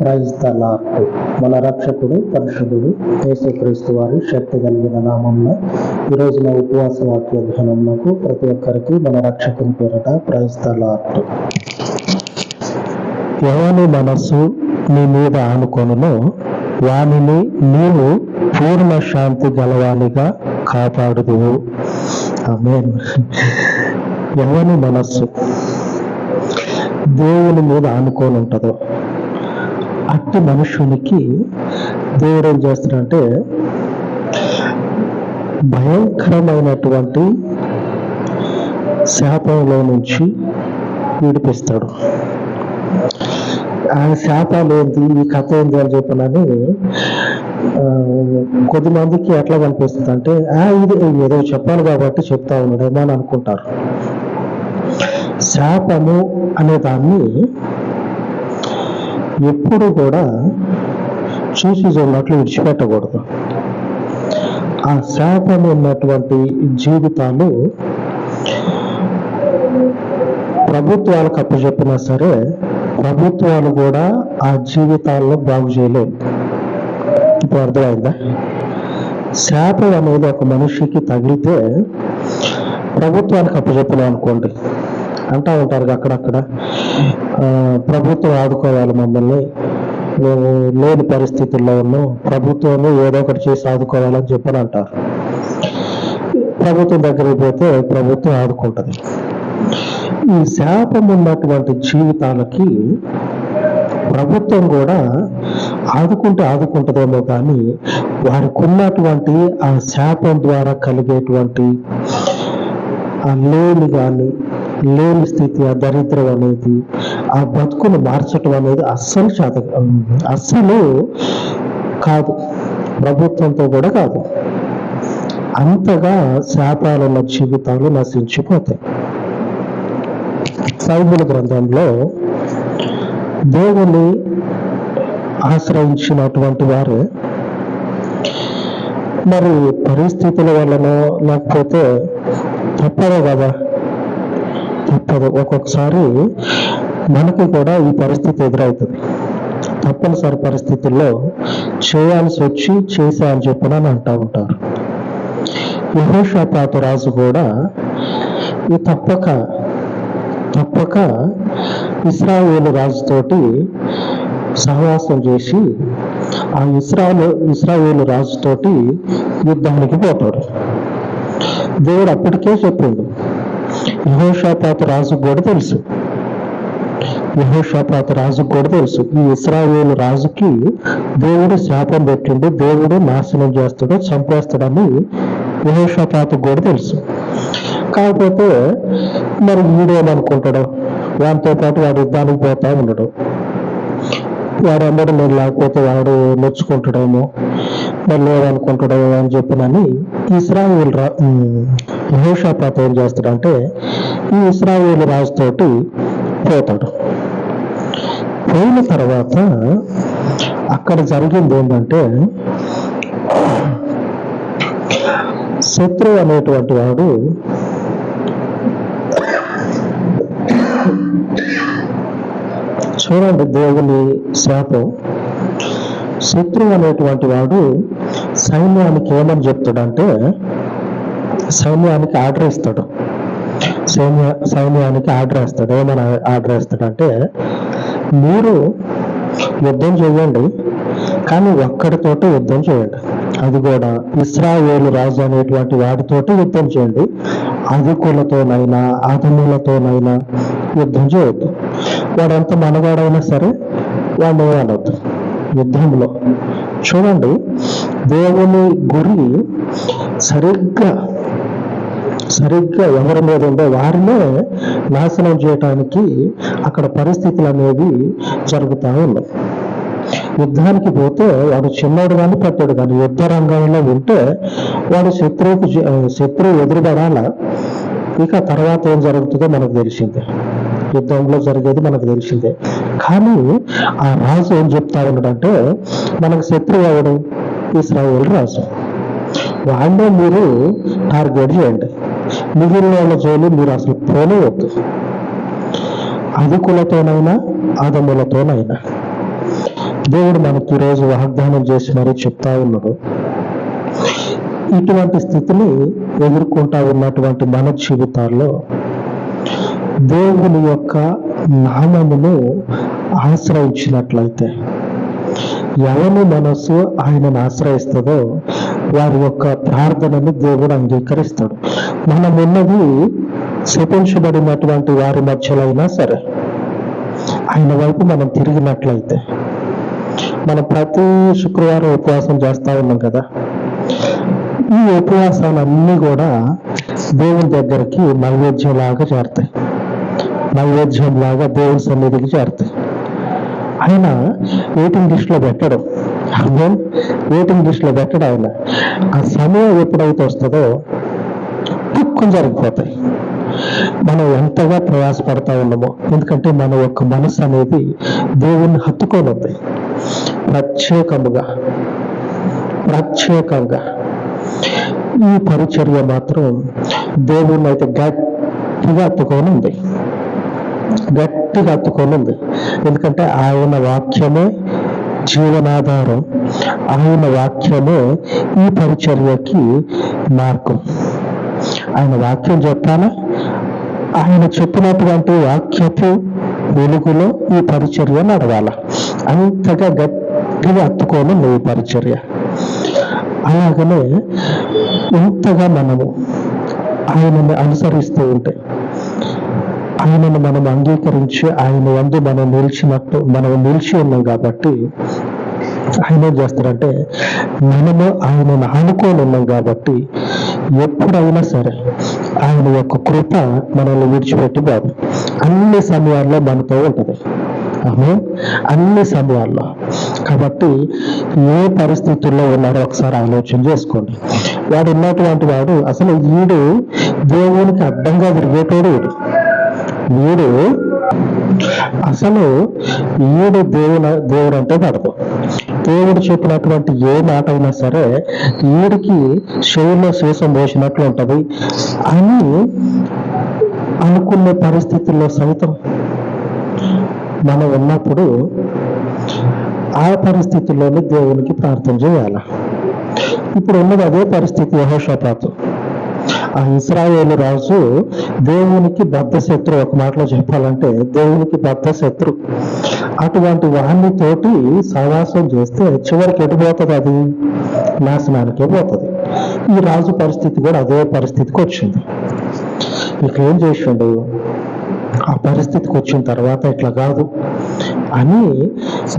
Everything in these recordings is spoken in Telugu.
ప్రైజ్ మన రక్షకుడు పరిశుద్ధుడు యేసుక్రీస్తు వారి శక్తి కలిగిన నామంలో ఈ రోజున ఉపవాస వాక్య ధ్యానంకు ప్రతి ఒక్కరికి మన రక్షకుని పేరట ప్రైజ్ ద ఎవని మనస్సు నీ మీద ఆనుకొనులో వానిని నీవు పూర్ణ శాంతి గలవానిగా కాపాడుదువు. ఆమేన్. ఎవని మనస్సు దేవుని మీద ఆనుకొని ఉంటుందో అట్టి మనుషునికి దేవుడు ఏం చేస్తున్నాడంటే భయంకరమైనటువంటి శాపంలో నుంచి విడిపిస్తాడు. ఆ శాపాలు ఏంటి? ఈ కథ ఏంటి అని చెప్పనని కొద్దిమందికి ఎట్లా కనిపిస్తుంది అంటే "ఆ, ఇది ఏదో చెప్పాలి కాబట్టి చెప్తా ఉన్నాడేమో అని అనుకుంటారు? శాపము అనే దాన్ని ఎప్పుడు కూడా చూసి చూడనట్లు విడిచిపెట్టకూడదు. ఆ శాపం ఉన్నటువంటి జీవితాలు ప్రభుత్వాలకు అప్పచెప్పినా సరే ప్రభుత్వాలు కూడా ఆ జీవితాల్లో బాగు చేయలేవు. ఇప్పుడు అర్థమైందా? శాపం అనేది ఒక మనిషికి తగిలితే ప్రభుత్వానికి అప్పచెప్పలేం అనుకోండి అంటా ఉంటారు అక్కడక్కడ. ఆ, ప్రభుత్వం ఆదుకోవాలి మమ్మల్ని. మేము లేని పరిస్థితుల్లో ఉన్నాం. ప్రభుత్వము ఏదో ఒకటి చేసి ఆదుకోవాలని చెప్పని అంటారు. ప్రభుత్వం దగ్గరికి పోతే ప్రభుత్వం ఆదుకుంటుంది. ఈ శాపం ఉన్నటువంటి జీవితాలకి ప్రభుత్వం కూడా ఆదుకుంటే ఆదుకుంటుందేమో కానీ వారికి ఉన్నటువంటి ఆ శాపం ద్వారా కలిగేటువంటి ఆ లేని కానీ లేని స్థితి ఆ దరిద్రం అనేది ఆ బతుకును మార్చటం అనేది అస్సలు చేత అస్సలు కాదు. ప్రభుత్వంతో కూడా కాదు. అంతగా శాపాలున్న జీవితాలు నశించిపోతాయి. బైబిల్ గ్రంథంలో దేవుని ఆశ్రయించినటువంటి వారు మరి పరిస్థితుల వలన లేకపోతే తప్పదు కదా? తప్పదు ఒక్కొక్కసారి మనకి కూడా ఈ పరిస్థితి ఎదురవుతుంది. తప్పనిసరి పరిస్థితుల్లో చేయాల్సి వచ్చి చేసా అని చెప్పిన అంటూ ఉంటారు. యహోషాపాత రాజు కూడా ఈ తప్పక తప్పక ఇస్రాయేలు రాజుతోటి సహవాసం చేసి ఆ ఇస్రాయేలు ఇస్రాయేలు రాజుతోటి యుద్ధానికి పోతాడు. దేవుడు అప్పటికే చెప్పిండు యహోషాపాత రాజు కూడా తెలుసు. యహోషాపాత రాజు కూడా తెలుసు. ఈ ఇస్రాయేలు రాజుకి దేవుడు శాపం పెట్టిండు దేవుడు నాశనం చేస్తాడు చంపేస్తాడని యహోషాపాతకు కూడా తెలుసు. కాకపోతే మరి వీడేమనుకుంటాడు వాడితో పాటు వాడు యుద్ధానికి పోతా ఉండడు. వాడు అమ్మడు నేను లేకపోతే వాడు నొచ్చుకుంటాడేమో మరి లేదనుకుంటాడేమో అని చెప్పినని ఇస్రాయేల్ రా యహోషాపాత ఏం చేస్తాడంటే ఈ ఇస్రాయేల్ రాజుతోటి పోతాడు. పోయిన తర్వాత అక్కడ జరిగింది ఏంటంటే శత్రువు అనేటువంటి వాడు చూడండి దేవుని శాపం. శత్రువు అనేటువంటి వాడు సైన్యానికి ఏమని చెప్తాడంటే సైన్యానికి ఆర్డర్ ఇస్తాడు. సైన్య సైన్యానికి ఆర్డర్ ఇస్తాడు ఏమని ఆర్డర్ ఇస్తాడంటే మీరు యుద్ధం చేయండి కానీ ఒక్కడితోటి యుద్ధం చేయండి. అది కూడా ఇస్రాయేలు రాజు అనేటువంటి వాటితోటి యుద్ధం చేయండి. అధికులతోనైనా అధములతోనైనా యుద్ధం చేయొద్దు. వాడంత మనవాడైనా సరే వాడిని అనొద్దు యుద్ధంలో చూడండి దేవుని గురి సరిగ్గా సరిగ్గా ఎవరి మీద ఉందో వారినే నాశనం చేయటానికి అక్కడ పరిస్థితులు అనేవి జరుగుతూ ఉన్నాయి. యుద్ధానికి పోతే వాడు చిన్నోడు కానీ పెద్దోడు కానీ యుద్ధ రంగంలో ఉంటే వాడు శత్రువుకు శత్రువు ఎదురుపడాల ఇక తర్వాత ఏం జరుగుతుందో మనకు తెలిసిందే. యుద్ధంలో జరిగేది మనకు తెలిసిందే. కానీ ఆ రాజు ఏం చెప్తా ఉన్నాడంటే మనకు శత్రువు ఎవడు? ఇస్రాయేల్ రాజు. వాళ్ళే మీరు టార్గెట్ చేయండి. మిగిలిన వాళ్ళ జోలి మీరు అసలు పోనేవద్దు. అధికులతోనైనా అదములతోనైనా దేవుడు మనకి ఈరోజు వాగ్దానం చేసి మరీ చెప్తా ఉన్నాడు. ఇటువంటి స్థితిని ఎదుర్కొంటా ఉన్నటువంటి మన జీవితాల్లో దేవుని యొక్క నామమును ఆశ్రయించినట్లయితే ఎవరి మనస్సు ఆయనను ఆశ్రయిస్తుందో వారి యొక్క ప్రార్థనని దేవుడు అంగీకరిస్తాడు. మనం ఉన్నది శపించబడినటువంటి వారి మధ్యలో అయినా సరే ఆయన వైపు మనం తిరిగినట్లయితే మనం ప్రతి శుక్రవారం ఉపవాసం చేస్తా ఉన్నాం కదా ఈ ఉపవాసాలన్నీ కూడా దేవుని దగ్గరికి నైవేద్యం లాగా చేరతాయి. నైవేద్యం లాగా దేవుని సన్నిధికి చేరతాయి. ఆయన వెయిటింగ్ లిస్ట్లో పెట్టడం అర్థం వెయిటింగ్ లిస్ట్ పెట్టడం ఆయన? ఆ సమయం ఎప్పుడైతే వస్తుందో పుక్కుని జరిగిపోతాయి. మనం ఎంతగా ప్రయాసపడతా ఉన్నామో ఎందుకంటే మన యొక్క మనసు అనేది దేవుణ్ణి హత్తుకొని ఉంది ప్రత్యేకముగా ప్రత్యేకంగా ఈ పరిచర్య మాత్రం దేవుణ్ణి అయితే గట్టిగా హత్తుకొని ఉంది గట్టిగా హత్తుకొని ఉంది ఎందుకంటే ఆయన వాక్యమే జీవనాధారం ఆయన వాక్యమే ఈ పరిచర్యకి మార్గం. ఆయన వాక్యం చెప్పాలా? ఆయన చెప్పినటువంటి వాక్యపు వెలుగులో ఈ పరిచర్య నడవాల? అంతగా గట్టిగా అత్తుకోను నువ్వు పరిచర్య. అలాగనే ఎంతగా మనము ఆయనని అనుసరిస్తూ ఉంటే ఆయనను మనం అంగీకరించి ఆయన వందు మనం నిలిచినట్టు మనం నిలిచి ఉన్నాం కాబట్టి ఆయన ఏం చేస్తారంటే మనము ఆయనను ఆనుకొని ఉన్నాం కాబట్టి ఎప్పుడైనా సరే ఆయన యొక్క కృప మనల్ని విడిచిపెట్టి బాబు అన్ని సమయాల్లో మనతో ఉంటుంది. ఆమె అన్ని సమయాల్లో. కాబట్టి ఏ పరిస్థితుల్లో ఉన్నారో ఒకసారి ఆలోచన చేసుకోండి. వాడు ఉన్నటువంటి వాడు అసలు వీడు దేవునికి అడ్డంగా తిరిగేటోడు వీడు వీడు అసలు వీడు దేవుడు దేవుడు అంటే పడదు దేవుడు చెప్పినటువంటి ఏ మాట అయినా సరే వీడికి చెవుల్లో శేషం పోసినట్లు ఉంటది అని అనుకునే పరిస్థితుల్లో సైతం మనం ఉన్నప్పుడు ఆ పరిస్థితుల్లోనే దేవునికి ప్రార్థన చేయాలి? ఇప్పుడు ఉన్నది అదే పరిస్థితి యహోషపాతం. ఆ ఇస్రాయేల్ రాజు దేవునికి బద్ధ శత్రు ఒక మాటలో చెప్పాలంటే దేవునికి బద్ధ శత్రు అటువంటి వాణ్ణి తోటి సహవాసం చేస్తే చివరికి ఎటుపోతుంది అది? నాశనానికే పోతుంది. ఈ రాజు పరిస్థితి కూడా అదే పరిస్థితికి వచ్చింది. ఇక ఏం చేసిండు? ఆ పరిస్థితికి వచ్చిన తర్వాత ఇట్లా కాదు. అని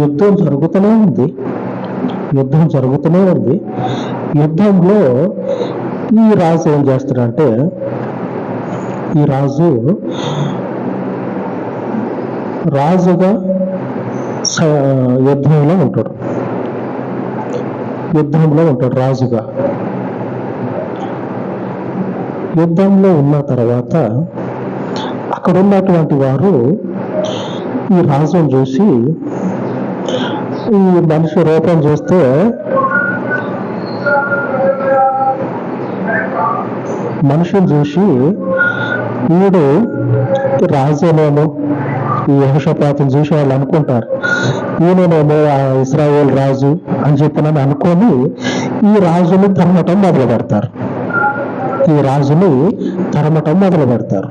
యుద్ధం జరుగుతూనే ఉంది. యుద్ధం జరుగుతూనే ఉంది. యుద్ధంలో ఈ రాజు ఏం చేస్తాడంటే ఈ రాజు రాజుగా యుద్ధంలో ఉంటాడు. యుద్ధంలో ఉంటాడు రాజుగా. యుద్ధంలో ఉన్న తర్వాత అక్కడ ఉన్నటువంటి వారు ఈ రాజును చూసి ఈ మనిషి రూపం చూస్తే మనుషులు చూసి వీడు రాజునేమో ఈ యహోషపాతం చూసి వాళ్ళు అనుకుంటారు. ఈయననేమో ఆ ఇస్రాయేల్ రాజు అని చెప్పినని అనుకొని ఈ రాజును తరమటం మొదలు పెడతారు ఈ రాజుని తరమటం మొదలు పెడతారు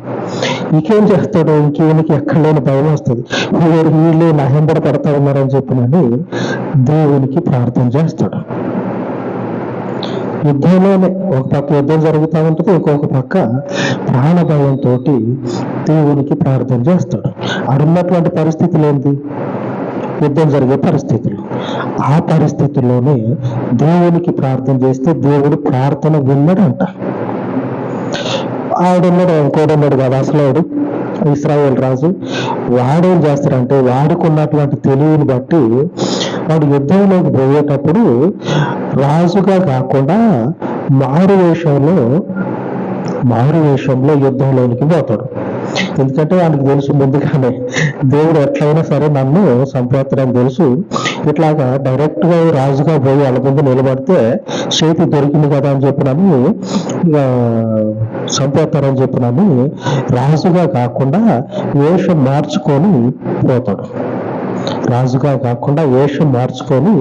ఇంకేం చేస్తాడు? ఇంకేనికి ఎక్కడ లేని భయం వస్తుంది. వీళ్ళు వీళ్ళు నా హెంబడ పడతా ఉన్నారని చెప్పినని దేవునికి ప్రార్థన చేస్తాడు. యుద్ధంలోనే ఒక పక్క యుద్ధం జరుగుతూ ఉంటుంది ఇంకొక పక్క ప్రాణ భయంతో దేవునికి ప్రార్థన చేస్తాడు. ఆడున్నటువంటి పరిస్థితులు ఏంటి? యుద్ధం జరిగే పరిస్థితులు. ఆ పరిస్థితుల్లోనే దేవునికి ప్రార్థన చేస్తే దేవుడు ప్రార్థన విన్నాడంట. ఆడున్నాడు ఇంకోడున్నాడు కదా అసలు వాడు ఇస్రాయేల్ రాజు. వాడేం చేస్తాడంటే వాడుకున్నటువంటి తెలివిని బట్టి వాడు యుద్ధంలోకి పోయేటప్పుడు రాజుగా కాకుండా మారు వేషంలో మారు వేషంలో యుద్ధంలోనికి పోతాడు. ఎందుకంటే వానికి తెలుసు ముందుగానే దేవుడు ఎట్లయినా సరే నన్ను చంపేస్తాడని తెలుసు. ఇట్లాగా డైరెక్ట్గా రాజుగా పోయి వాళ్ళ ముందు నిలబడితే చేతి దొరికింది కదా అని చెప్పినని ఇక చంపేస్తారని రాజుగా కాకుండా వేషం మార్చుకొని పోతాడు. రాజుగా కాకుండా వేషం మార్చుకొని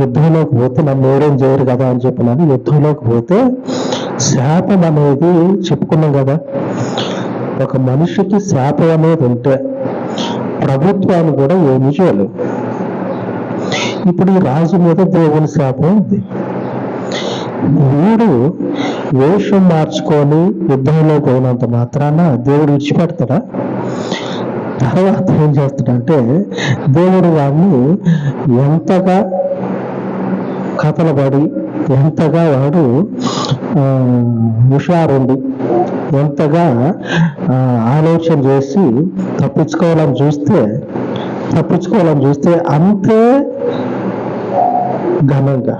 యుద్ధంలోకి పోతే నన్ను ఏడేం చేయరు కదా అని చెప్పినని యుద్ధంలోకి పోతే శాపం అనేది చెప్పుకున్నాం కదా. ఒక మనిషికి శాపం అనేది ఉంటే ప్రభుత్వాలు కూడా ఏమీ చేయలేవు. ఇప్పుడు ఈ రాజు మీద దేవుని శాపం ఉంది. వీడు వేషం మార్చుకొని యుద్ధంలో పోయినంత మాత్రాన దేవుడు విడిచిపెడతాడా? తర్వాత ఏం చేస్తాడంటే దేవుడు వాడిని ఎంతగా కథలబడి ఎంతగా వాడు ఆ, హుషారుండి ఎంతగా ఆ, ఆలోచన చేసి తప్పించుకోవాలని చూస్తే తప్పించుకోవాలని చూస్తే అంతే ఘనంగా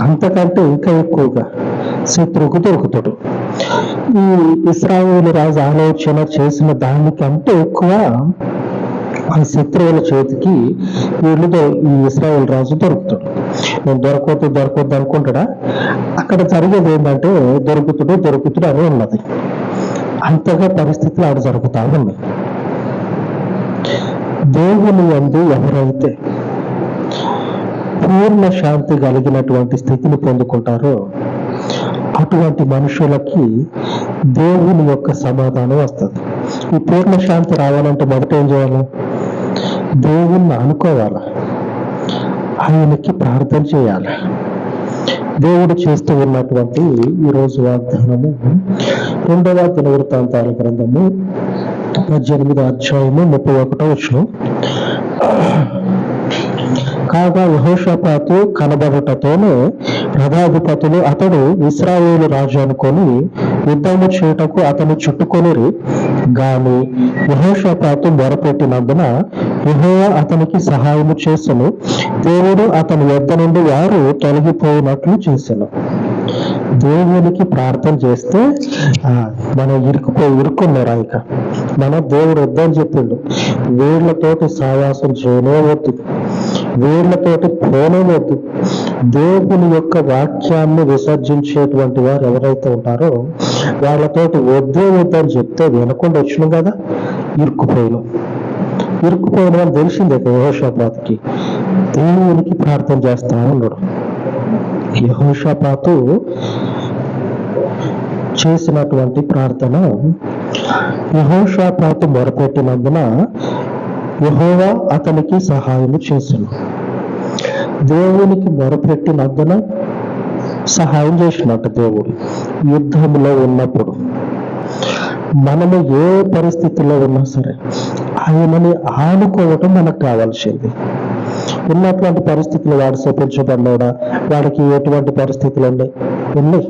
అంతకంటే ఇంకా ఎక్కువగా శత్రువుకు దొరుకుతాడు. ఈ ఇస్రాయేల్ రాజు ఆలోచన చేసిన దానికంటే ఎక్కువ ఆ శత్రువుల చేతికి వీళ్ళు ఈ ఇస్రాయేల్ రాజు దొరుకుతాడు. నేను దొరకవద్దు దొరకవద్దు అనుకుంటాడా? అక్కడ జరిగేది ఏంటంటే దొరుకుతుడు దొరుకుతుడు అని ఉన్నది. అంతగా పరిస్థితులు ఆడ జరుగుతా ఉన్నాయి. దేవుని అందు ఎవరైతే పూర్ణ శాంతి కలిగినటువంటి స్థితిని పొందుకుంటారో అటువంటి మనుషులకి దేవుని యొక్క సమాధానం వస్తుంది. ఈ పూర్ణ శాంతి రావాలంటే మొదట ఏం చేయాలి? దేవుణ్ణి అనుకోవాలి. ఆయనకి ప్రార్థన చేయాలి. దేవుడు చేస్తూ ఉన్నటువంటి ఈరోజు వాగ్దానము రెండవ దినవృత్తాంతాల గ్రంథము పద్దెనిమిదో అధ్యాయము ముప్పై ఒకటో వచ్చిన కాగా యహోషపాతు కనబడుటతోనే రథాధిపతులు అతడు ఇస్రాయేలు రాజు అనుకొని యుద్ధము చేయుటకు అతను చుట్టుకొనిరి. గాని యహోషపాతు మొరపెట్టినందున యహోవ అతనికి సహాయము చేసెను. దేవుడు అతని యొద్ద నుండి వారు తొలగిపోయినట్లు చేసెను. దేవునికి ప్రార్థన చేస్తే ఆ, మనం ఇరుక్కుపోయి ఇరుక్కున్నారు ఇక? మన దేవుడు వద్దని చెప్పిండు. వీళ్ళతోటి సావాసం చేయనే వద్దు. వీళ్ళతోటి పోనే దేవుని యొక్క వాక్యాన్ని విసర్జించేటువంటి వారు ఎవరైతే ఉంటారో వాళ్ళతోటి వద్దే వద్దని చెప్తే వినకుండా వచ్చిన కదా? ఇరుక్కుపోయినాం. ఇరుక్కుపోయిన వాళ్ళు తెలిసిందే యహోషాపాత్కి. దేవునికి ప్రార్థన చేస్తా ఉన్నాడు యహోషపాతు చేసినటువంటి ప్రార్థన యహోషాపాతు మొరపెట్టినందున యహోవా అతనికి సహాయము చేసెను దేవునికి మొరపెట్టినందున సహాయం చేసినట్టు దేవుడు యుద్ధంలో ఉన్నప్పుడు. మనము ఏ పరిస్థితిలో ఉన్నా సరే ఆయనని ఆనుకోవటం మనకు కావాల్సింది. ఉన్నటువంటి పరిస్థితులు వాడు శపించబడ్డాడా వాడికి ఎటువంటి పరిస్థితులు ఉన్నాయి ఉన్నాయి.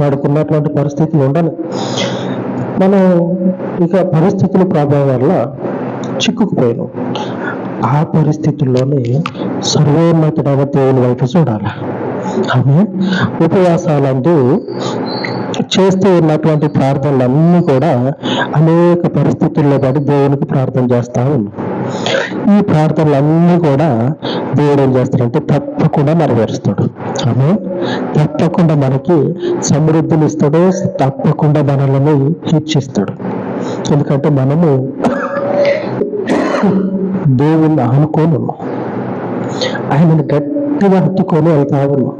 వాడికి ఉన్నటువంటి పరిస్థితులు ఉండని. మనం ఇక పరిస్థితుల ప్రభావం వల్ల చిక్కుకుపోయాను. ఆ పరిస్థితుల్లోనే సర్వోన్నతుడైన దేవుని వైపు చూడాలి. ఆమె ఉపవాసాలందు చేస్తూ ఉన్నటువంటి ప్రార్థనలన్నీ కూడా అనేక పరిస్థితుల్లో పడి దేవునికి ప్రార్థన చేస్తా ఉన్నాం ఈ ప్రార్థనలన్నీ కూడా దేవుడు ఏం చేస్తాడంటే తప్పకుండా నెరవేరుస్తాడు. ఆమె తప్పకుండా మనకి సమృద్ధిని ఇస్తాడు తప్పకుండా మనల్ని హెచ్చిస్తాడు ఎందుకంటే మనము దేవుణ్ణి ఆనుకొని ఉన్నాం. ఆయనను గట్టిగా హత్తుకొని వెళ్తా ఉన్నాం.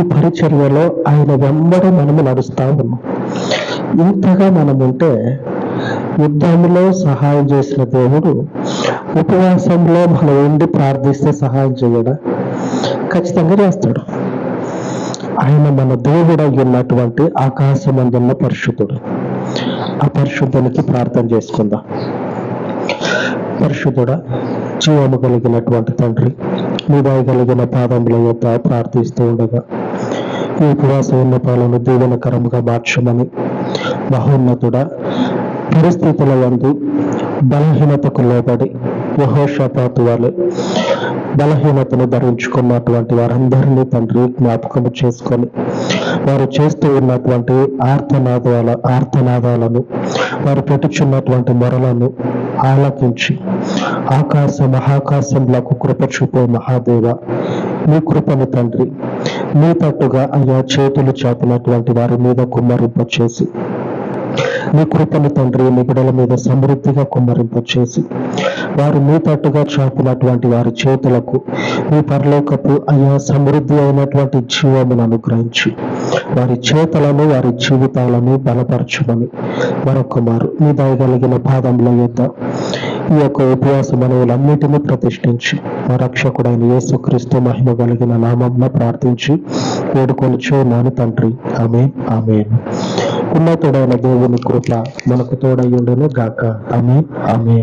ఈ పరిచర్యలో ఆయన వెంబడి మనము నడుస్తా ఉన్నాం. ఇంతగా మనం ఉంటే యుద్ధంలో సహాయం చేసిన దేవుడు ఉపవాసంలో మనం ఉండి ప్రార్థిస్తే సహాయం చేయడా? ఖచ్చితంగా చేస్తాడు. ఆయన మన దేవుడు ఉన్నటువంటి ఆకాశమందున్న పరిశుద్ధుడు. ఆ పరిశుద్ధునికి ప్రార్థన చేసుకుందాం. పరిశుద్ధుడ జీవము కలిగినటువంటి తండ్రి మీ కలిగిన పాదముల యొక్క ప్రార్థిస్తూ ఉండగా ఈ ఉపవాస విన్నపాలను దీవెనకరముగా మార్చమని మహోన్నతుడ పరిస్థితుల యందు బలహీనతకు లోబడి యహోషపాతు వాళ్ళు బలహీనతను ధరించుకున్నటువంటి వారందరినీ తండ్రి జ్ఞాపకము చేసుకొని వారు చేస్తూ ఉన్నటువంటి ఆర్తనాదాల ఆర్తనాదాలను వారు పెట్టుచున్నటువంటి మొరలను ఆలకించి ఆకాశ మహాకాశంలకు కృప చూపే మహాదేవ మీ కృపను తండ్రి మీ తట్టుగా అయ్యా చేతులు చాపినటువంటి వారి మీద కుమ్మరింప చేసి మీ కృపను తండ్రి మీ బిడల మీద సమృద్ధిగా కుమ్మరింపు చేసి వారు మీ తట్టుగా చాపినటువంటి వారి చేతులకు మీ పరలోకపు అయ్యా సమృద్ధి అయినటువంటి జీవమును అనుగ్రహించి వారి చేతులను వారి జీవితాలను బలపరచుమని మరొకమారు మీ దయగలిగిన పాదముల యొక్క ఈ యొక్క ఉపవాస మనవులన్నిటినీ ప్రతిష్ఠించి మా రక్షకుడైన యేసుక్రీస్తు మహిమ కలిగిన నామంలో ప్రార్థించి వేడుకొని చూనాను తండ్రి. ఆమె ఆమె ఉన్నతుడైన దేవుని కృప మనకు తోడయ్యుండును గాక. ఆమె ఆమె